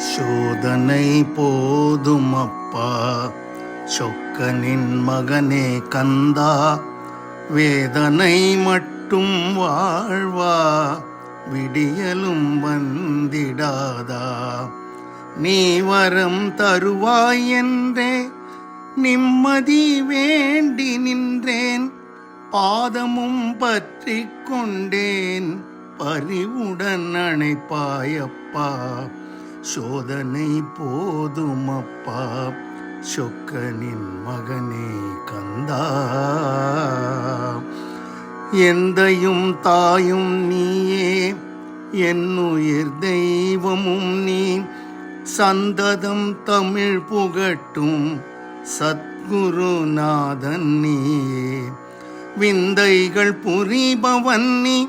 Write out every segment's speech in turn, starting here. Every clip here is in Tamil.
சோதனை போதும் அப்பா சொக்கனின் மகனே கந்தா வேதனை மட்டும் வாழ்வா. விடியலும் வந்திடாதா. நீ வரம் தருவாய் என்றே நிம்மதி வேண்டி நின்றேன். பாதமும் பற்றி கொண்டேன் பறிவுடன் அணைப்பாயப்பா. சோதனை போதும் அப்பா சொக்கனின் மகனே கந்தா. எந்தையும் தாயும் நீயே என்னுயிர் தெய்வமும் நீ. சந்ததம் தமிழ் புகட்டும் சத்குருநாதன் நீயே. விந்தைகள் புரிபவன் நீ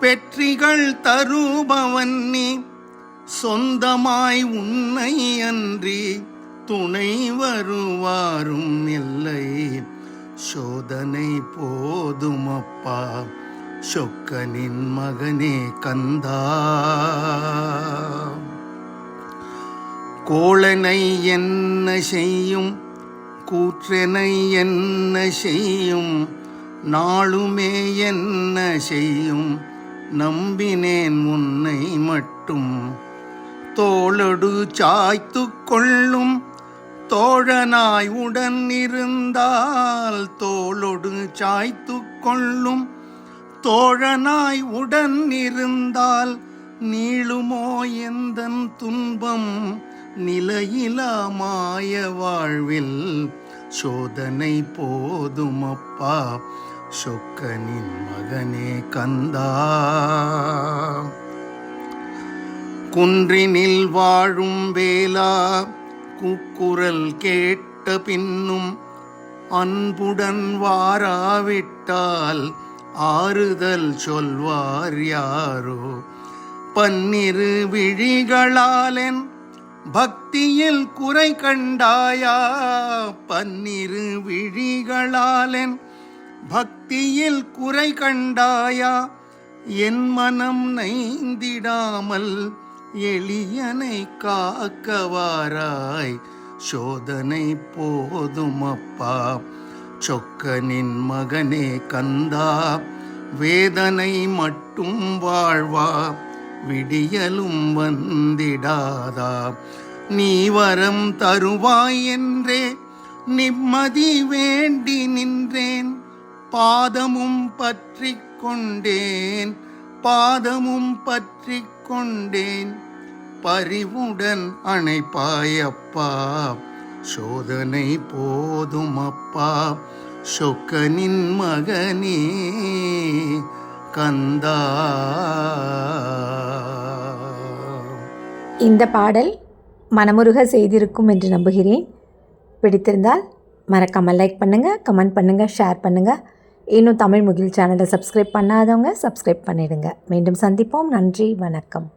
வெற்றிகள் தருபவன் நீ. சொந்தமாய் உன்னை அன்றி துணை வருவாரும் இல்லை. சோதனை போதும் அப்பா சொக்கனின் மகனே கந்தா. கோளனை என்ன செய்யும் கூற்றனை என்ன செய்யும் நாளுமே என்ன செய்யும் நம்பினேன் உன்னை மட்டும். தோளொடு சாய்த்து கொள்ளும் தோழனாய் உடன் இருந்தால் தோளொடு சாய்த்து கொள்ளும் தோழனாய் உடன் இருந்தால் நீளுமோ எந்த துன்பம் நிலையிலா மாய வாழ்வில்? சோதனை போதுமப்பா சொக்கனின் மகனே கந்தா. குன்றினில் வாழும் வேலா குக்குரல் கேட்ட பின்னும் அன்புடன் வாராவிட்டால் ஆறுதல் சொல்வார் யாரோ. பன்னிரு விழிகளாலென் பக்தியில் குறை கண்டாயா பன்னிரு விழிகளாலென் பக்தியில் குறை கண்டாயா என் மனம் நைந்திடாமல் எளியனை காக்கவாராய். சோதனை போதும் அப்பா சொக்கனின் மகனே கந்தா. வேதனை மட்டும் வாழ்வா. விடியலும் வந்திடாதா. நீ வரம் தருவாய் என்றே நிம்மதி வேண்டி நின்றேன். பாதமும் பற்றி கொண்டேன். பாதமும் பற்றி கொண்டேன். பரிவுடன் அணைப்பாயப்பா. சோதனை போதும் அப்பா சொக்கனின் மகனே கந்தா. இந்த பாடல் மனமுருக செய்திருக்கும் என்று நம்புகிறேன். பிடித்திருந்தால் மறக்காமல் லைக் பண்ணுங்கள் கமெண்ட் பண்ணுங்கள் ஷேர் பண்ணுங்கள் இன்னும் தமிழ் முகில் சேனலை சப்ஸ்கிரைப் பண்ணாதவங்க சப்ஸ்கிரைப் பண்ணிடுங்க. மீண்டும் சந்திப்போம். நன்றி. வணக்கம்.